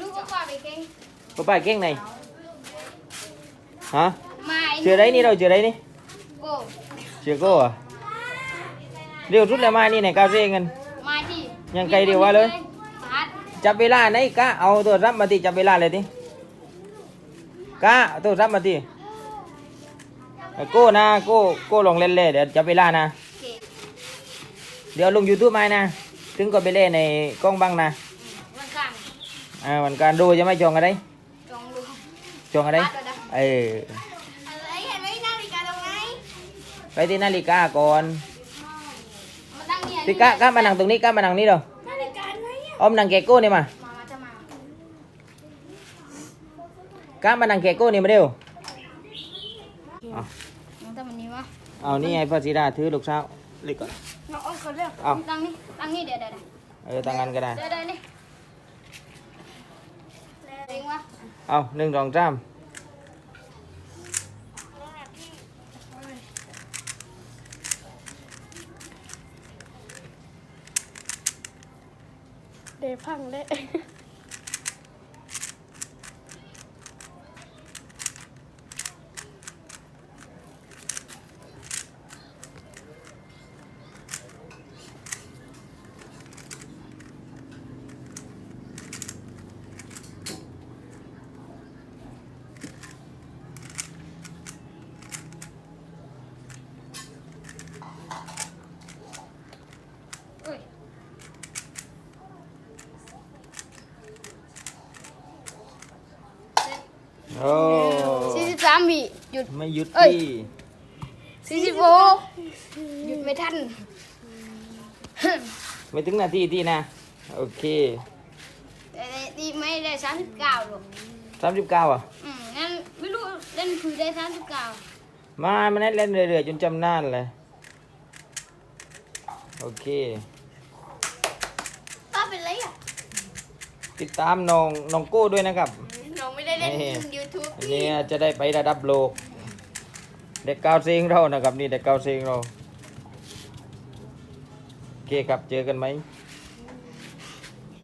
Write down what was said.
Lúc có qua về kênh ป้าป้าเก่งไหนฮะ Mai เชื่อได้นี่เราเชื่อได้นี่ Cô เชื่อโก้อะเร็วสุดแล้วมานี่ไหนก้าวเร่งกัน Mai thì Nhân cây đều qua luôn. Phát จับเวลาไหนกะเอาโทรศัพท์มาติจับเวลาเลยดิกะเอาโทรศัพท์มาติเอาโก้นะโก้โก้ลงเล่นเลยเดี๋ยวจับเวลานะ Kì เดี๋ยวลง YouTube มานะถึงก็ไปเอ่าวันการดูจะไม่จองอะไร Trong luôn จองอะไร Phát rồi đó เออ Lấy lấy nó đi cả đồng này ไปที่นาฬิกาก่อน Mà đang nhìn ที่กะกะมานั่งตรงนี้กะมานั่งนี่เด้อ Nó đi cả đấy อ้อมนั่งแกโก้นี่มา Mà mà cho mà กะมานั่งแกโก้นี่มาเร็วเอา Nó ta mình đi quá เอานี่ไงพระศิดาถือลูกสาวเล็กก่อน Nó ôi còn đâu Ờ. Đang đi Đang đi để để để เออตั้งงานก็ได้ Đây đây đi Đi เอาหนึ่งสองสามเดพังเด้ โอ้43 bị Hụt ไม่หยุดเอ้ย ที่44 Hụt mới thân ไม่ถึงนาทีที่นะ โอเค Đây, đây, Đi mấy đây 39 rồi สามสิบเก้าอะ Ừ, em ไม่รู้เล่นคุยได้สามสิบเก้ามามันเล่นเรื่อยๆจนจำนานเลย โอเคก็เป็นไรอะติดตามน้องน้องโก้ด้วยนะครับน้องไม่ได้ เล่น นี่ยูทูบอันนี้จะได้ไประดับโลก เด็กเก้าเซงเรานะครับนี่เด็กเก้าเซงเราโอเคครับเจอกันไหมเ